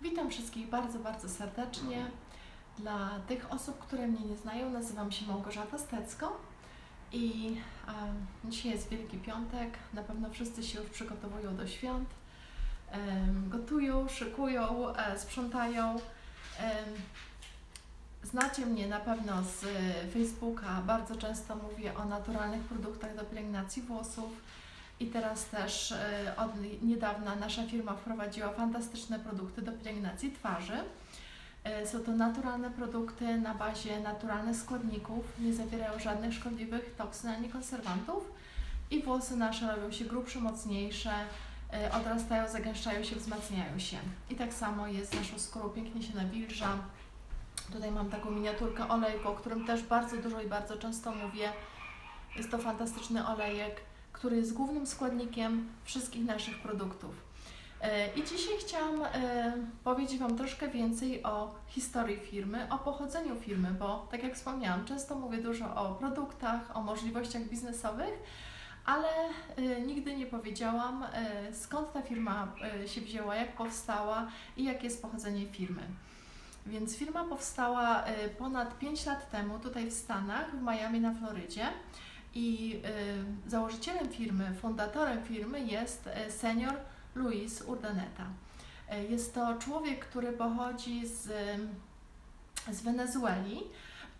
Witam wszystkich bardzo, bardzo serdecznie. Dla tych osób, które mnie nie znają, nazywam się Małgorzata Stecko i em, dzisiaj jest Wielki Piątek. Na pewno wszyscy się już przygotowują do świąt. Em, gotują, szykują, e, sprzątają. Em, Znacie mnie na pewno z e, Facebooka. Bardzo często mówię o naturalnych produktach do pielęgnacji włosów. I teraz też e, od niedawna nasza firma wprowadziła fantastyczne produkty do pielęgnacji twarzy. E, Są to naturalne produkty na bazie naturalnych składników, nie zawierają żadnych szkodliwych toksyn ani konserwantów i włosy nasze robią się grubsze, mocniejsze, e, odrastają, zagęszczają się, wzmacniają się. I tak samo jest z naszą skórą, pięknie się nawilża. Tutaj mam taką miniaturkę olejku, o którym też bardzo dużo i bardzo często mówię. Jest to fantastyczny olejek, który jest głównym składnikiem wszystkich naszych produktów. E, I dzisiaj chciałam e, powiedzieć Wam troszkę więcej o historii firmy, o pochodzeniu firmy, bo tak jak wspomniałam, często mówię dużo o produktach, o możliwościach biznesowych, ale e, nigdy nie powiedziałam skąd ta firma się wzięła, jak powstała i jakie jest pochodzenie firmy. Więc firma powstała ponad 5 lat temu tutaj w Stanach, w Miami na Florydzie. I y, założycielem firmy, fundatorem firmy jest y, senior Luis Urdaneta. Y, jest to człowiek, który pochodzi z, z Wenezueli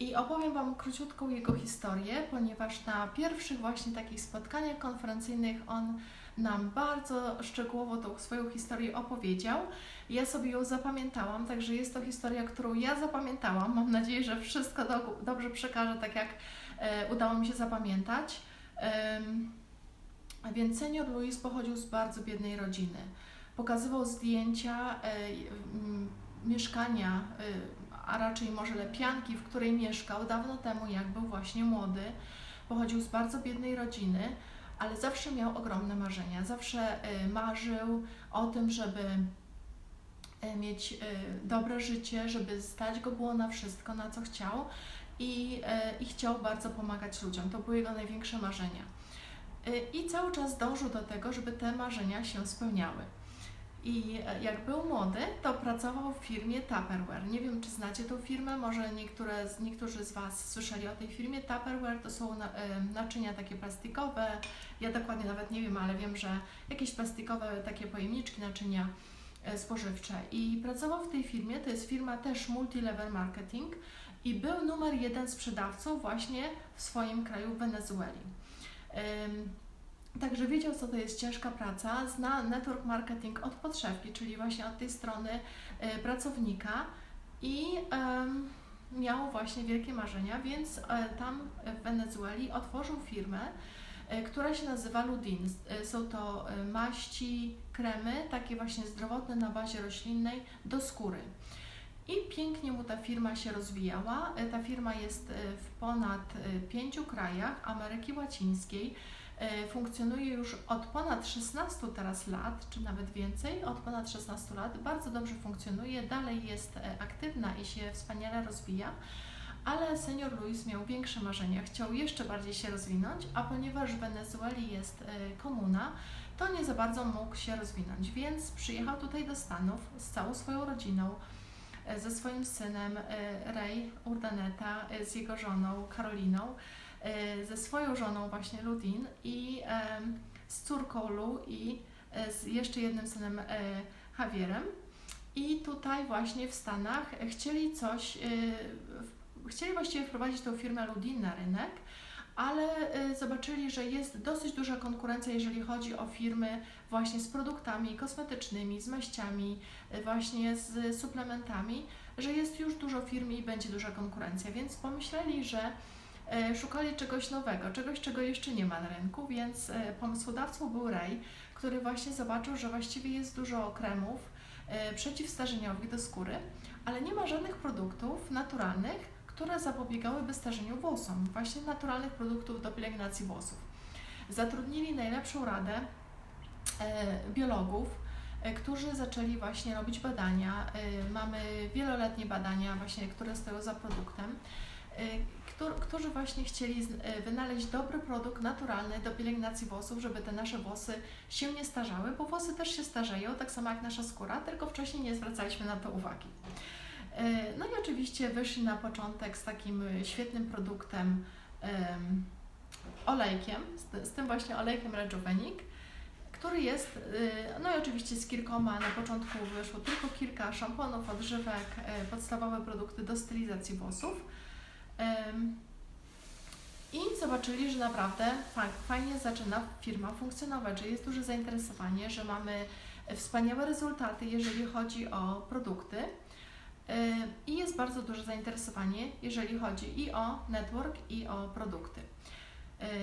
i opowiem Wam króciutką jego historię, ponieważ na pierwszych właśnie takich spotkaniach konferencyjnych on nam bardzo szczegółowo tą swoją historię opowiedział. Ja sobie ją zapamiętałam, także jest to historia, którą ja zapamiętałam. Mam nadzieję, że wszystko do, dobrze przekażę, tak jak udało mi się zapamiętać. Więc senior Luis pochodził z bardzo biednej rodziny. Pokazywał zdjęcia e, mieszkania, e, a raczej może lepianki, w której mieszkał dawno temu, jak był właśnie młody. Pochodził z bardzo biednej rodziny, ale zawsze miał ogromne marzenia. Zawsze e, marzył o tym, żeby e, mieć e, dobre życie, żeby stać go było na wszystko, na co chciał i, e, i chciał bardzo pomagać ludziom. To były jego największe marzenia. E, I cały czas dążył do tego, żeby te marzenia się spełniały. I e, jak był młody, to pracował w firmie Tupperware. Nie wiem, czy znacie tą firmę, może niektóre, niektórzy z Was słyszeli o tej firmie. Tupperware to są e, naczynia takie plastikowe. Ja dokładnie nawet nie wiem, ale wiem, że jakieś plastikowe takie pojemniczki, naczynia spożywcze. I pracował w tej firmie, to jest firma też multi-level marketing i był numer jeden sprzedawcą właśnie w swoim kraju w Wenezueli. Także wiedział, co to jest ciężka praca, zna network marketing od podszewki, czyli właśnie od tej strony e, pracownika i miał właśnie wielkie marzenia, więc e, tam w Wenezueli otworzył firmę, e, która się nazywa Ludin. Są to maści, kremy, takie właśnie zdrowotne na bazie roślinnej do skóry. I pięknie mu ta firma się rozwijała. E, Ta firma jest e, w ponad e, pięciu krajach Ameryki Łacińskiej. Funkcjonuje już od ponad 16 teraz lat, czy nawet więcej, od ponad 16 lat. Bardzo dobrze funkcjonuje, dalej jest aktywna i się wspaniale rozwija, ale senior Luis miał większe marzenia, chciał jeszcze bardziej się rozwinąć, a ponieważ w Wenezueli jest komuna, to nie za bardzo mógł się rozwinąć, więc przyjechał tutaj do Stanów z całą swoją rodziną, ze swoim synem e, Ray Urdaneta, e, z jego żoną Karoliną, e, ze swoją żoną właśnie Ludin i z córką Lu i z jeszcze jednym synem Javierem. I tutaj właśnie w Stanach chcieli coś, chcieli właściwie wprowadzić tą firmę Ludin na rynek, ale e, zobaczyli, że jest dosyć duża konkurencja, jeżeli chodzi o firmy właśnie z produktami kosmetycznymi, z maściami, e, właśnie z suplementami, że jest już dużo firm i będzie duża konkurencja, więc pomyśleli, że e, szukali czegoś nowego, czegoś, czego jeszcze nie ma na rynku, więc pomysłodawcą był Ray, który właśnie zobaczył, że właściwie jest dużo kremów przeciwstarzeniowych do skóry, ale nie ma żadnych produktów naturalnych, które zapobiegałyby starzeniu włosom, właśnie naturalnych produktów do pielęgnacji włosów. Zatrudnili najlepszą radę e, biologów, e, którzy zaczęli właśnie robić badania. E, Mamy wieloletnie badania właśnie, które stoją za produktem. któr- którzy właśnie chcieli wynaleźć dobry produkt naturalny do pielęgnacji włosów, żeby te nasze włosy się nie starzały, bo włosy też się starzeją, tak samo jak nasza skóra, tylko wcześniej nie zwracaliśmy na to uwagi. Y, No i oczywiście wyszli na początek z takim y, świetnym produktem, em, olejkiem, z, tym właśnie olejkiem Rejuvenik, który jest, y, no i oczywiście z kilkoma, na początku wyszło tylko kilka szamponów, odżywek, podstawowe produkty do stylizacji włosów. I zobaczyli, że naprawdę fa- fajnie zaczyna firma funkcjonować, że jest duże zainteresowanie, że mamy wspaniałe rezultaty, jeżeli chodzi o produkty. I jest bardzo duże zainteresowanie, jeżeli chodzi i o network, i o produkty.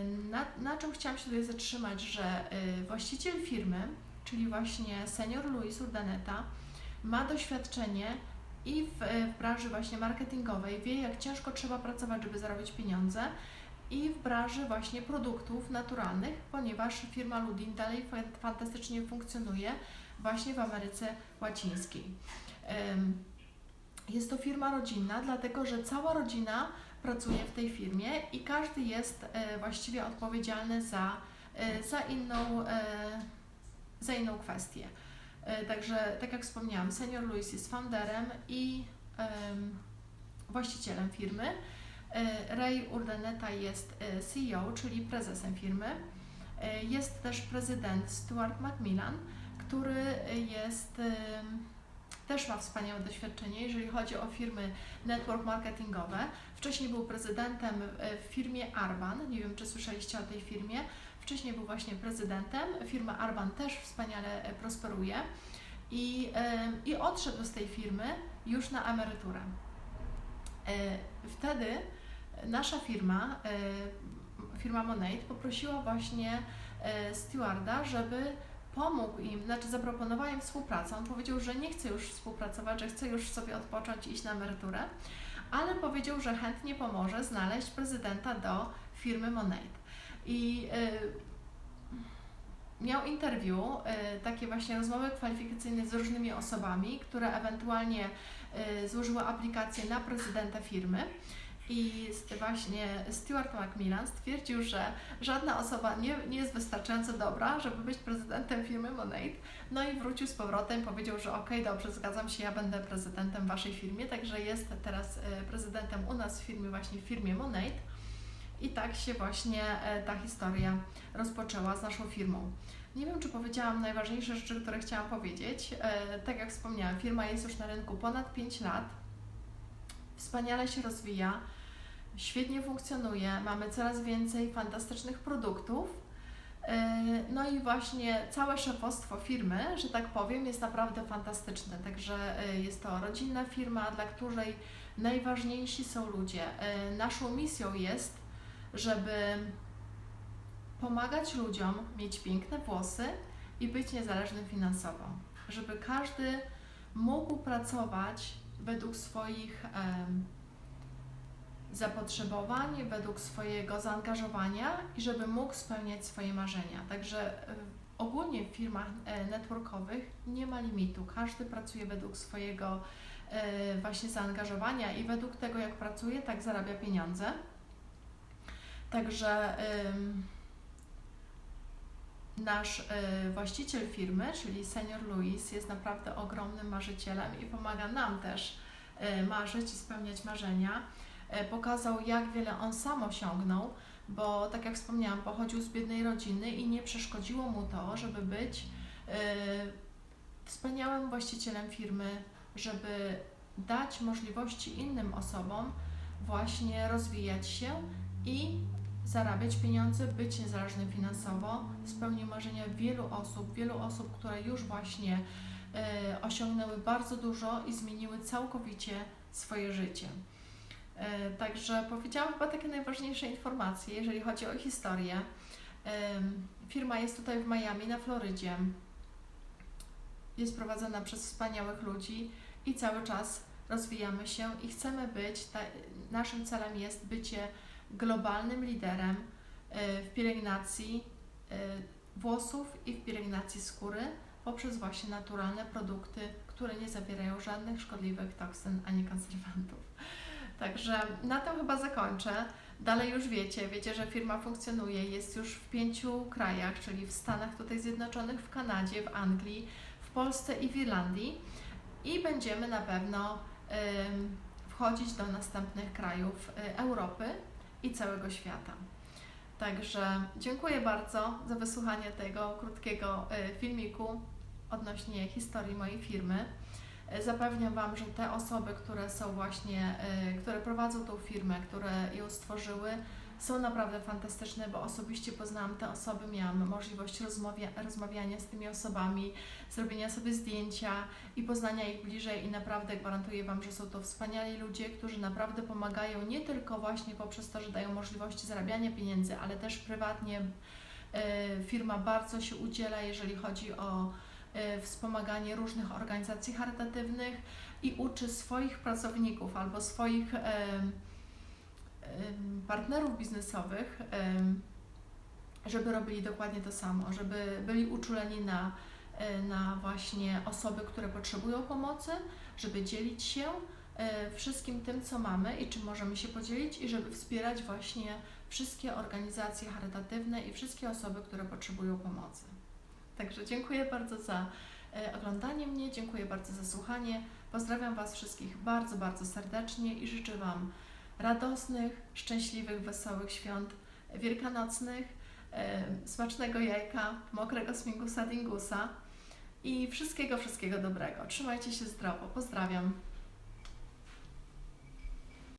Ym, Na, na czym chciałam się tutaj zatrzymać, że y, właściciel firmy, czyli właśnie senior Luis Urdaneta, ma doświadczenie i w, w branży właśnie marketingowej, wie jak ciężko trzeba pracować, żeby zarobić pieniądze i w branży właśnie produktów naturalnych, ponieważ firma Ludin dalej fa- fantastycznie funkcjonuje właśnie w Ameryce Łacińskiej. Jest to firma rodzinna, dlatego że cała rodzina pracuje w tej firmie i każdy jest e, właściwie odpowiedzialny za, e, za, inną, e, za inną kwestię. Także, tak jak wspomniałam, senior Luis jest founderem i em, właścicielem firmy. Ray Urdaneta jest CEO, czyli prezesem firmy. Jest też prezydent Stuart Macmillan, który jest, też ma wspaniałe doświadczenie, jeżeli chodzi o firmy network marketingowe. Wcześniej był prezydentem e, w firmie Arban, nie wiem czy słyszeliście o tej firmie. Wcześniej był właśnie prezydentem. Firma Arban też wspaniale e, prosperuje i, e, i odszedł z tej firmy już na emeryturę. Wtedy nasza firma, firma Monate, poprosiła właśnie stewarda, żeby pomógł im, znaczy zaproponował im współpracę. On powiedział, że nie chce już współpracować, że chce już sobie odpocząć iść na emeryturę, ale powiedział, że chętnie pomoże znaleźć prezydenta do firmy Monate. I e, miał interview, e, takie właśnie rozmowy kwalifikacyjne z różnymi osobami, które ewentualnie e, złożyły aplikację na prezydenta firmy. I właśnie Stuart Macmillan stwierdził, że żadna osoba nie, nie jest wystarczająco dobra, żeby być prezydentem firmy Monate. No i wrócił z powrotem, powiedział, że okej, dobrze, zgadzam się, ja będę prezydentem Waszej firmie, także jest teraz e, prezydentem u nas w firmie, właśnie w firmie Monate. I tak się właśnie e, ta historia rozpoczęła z naszą firmą. Nie wiem, czy powiedziałam najważniejsze rzeczy, które chciałam powiedzieć. E, Tak jak wspomniałam, firma jest już na rynku ponad 5 lat. Wspaniale się rozwija, świetnie funkcjonuje, mamy coraz więcej fantastycznych produktów. E, No i właśnie całe szefostwo firmy, że tak powiem, jest naprawdę fantastyczne. Także e, jest to rodzinna firma, dla której najważniejsi są ludzie. E, Naszą misją jest, żeby pomagać ludziom mieć piękne włosy i być niezależnym finansowo. Żeby każdy mógł pracować według swoich zapotrzebowań, według swojego zaangażowania i żeby mógł spełniać swoje marzenia. Także e, ogólnie w firmach e, networkowych nie ma limitu. Każdy pracuje według swojego e, właśnie zaangażowania i według tego, jak pracuje, tak zarabia pieniądze. Także nasz właściciel firmy, czyli senior Luis, jest naprawdę ogromnym marzycielem i pomaga nam też marzyć i spełniać marzenia. Y, pokazał, jak wiele on sam osiągnął, bo tak jak wspomniałam, pochodził z biednej rodziny i nie przeszkodziło mu to, żeby być y, wspaniałym właścicielem firmy, żeby dać możliwości innym osobom właśnie rozwijać się i zarabiać pieniądze, być niezależnym finansowo. Spełnił marzenia wielu osób, wielu osób, które już właśnie e, osiągnęły bardzo dużo i zmieniły całkowicie swoje życie. E, także powiedziałam chyba takie najważniejsze informacje, jeżeli chodzi o historię. Em, Firma jest tutaj w Miami, na Florydzie. Jest prowadzona przez wspaniałych ludzi i cały czas rozwijamy się i chcemy być, ta, naszym celem jest bycie globalnym liderem e, w pielęgnacji e, włosów i w pielęgnacji skóry poprzez właśnie naturalne produkty, które nie zawierają żadnych szkodliwych toksyn ani konserwantów. Także na tym chyba zakończę. Dalej już wiecie, wiecie, że firma funkcjonuje, jest już w pięciu krajach, czyli w Stanach tutaj Zjednoczonych, w Kanadzie, w Anglii, w Polsce i w Irlandii. I będziemy na pewno wchodzić do następnych krajów y, Europy i całego świata. Także dziękuję bardzo za wysłuchanie tego krótkiego y, filmiku odnośnie historii mojej firmy. Y, Zapewniam Wam, że te osoby, które są właśnie, y, które prowadzą tą firmę, które ją stworzyły, są naprawdę fantastyczne, bo osobiście poznałam te osoby, miałam możliwość rozmawia, rozmawiania z tymi osobami, zrobienia sobie zdjęcia i poznania ich bliżej i naprawdę gwarantuję Wam, że są to wspaniali ludzie, którzy naprawdę pomagają nie tylko właśnie poprzez to, że dają możliwości zarabiania pieniędzy, ale też prywatnie y, firma bardzo się udziela, jeżeli chodzi o wspomaganie różnych organizacji charytatywnych i uczy swoich pracowników albo swoich partnerów biznesowych, żeby robili dokładnie to samo, żeby byli uczuleni na, e, na właśnie osoby, które potrzebują pomocy, żeby dzielić się e, wszystkim tym, co mamy i czym możemy się podzielić i żeby wspierać właśnie wszystkie organizacje charytatywne i wszystkie osoby, które potrzebują pomocy. Także dziękuję bardzo za e, oglądanie mnie, dziękuję bardzo za słuchanie. Pozdrawiam Was wszystkich bardzo, bardzo serdecznie i życzę Wam radosnych, szczęśliwych, wesołych świąt wielkanocnych, e, smacznego jajka, mokrego smingusa dingusa i wszystkiego, wszystkiego dobrego. Trzymajcie się zdrowo. Pozdrawiam.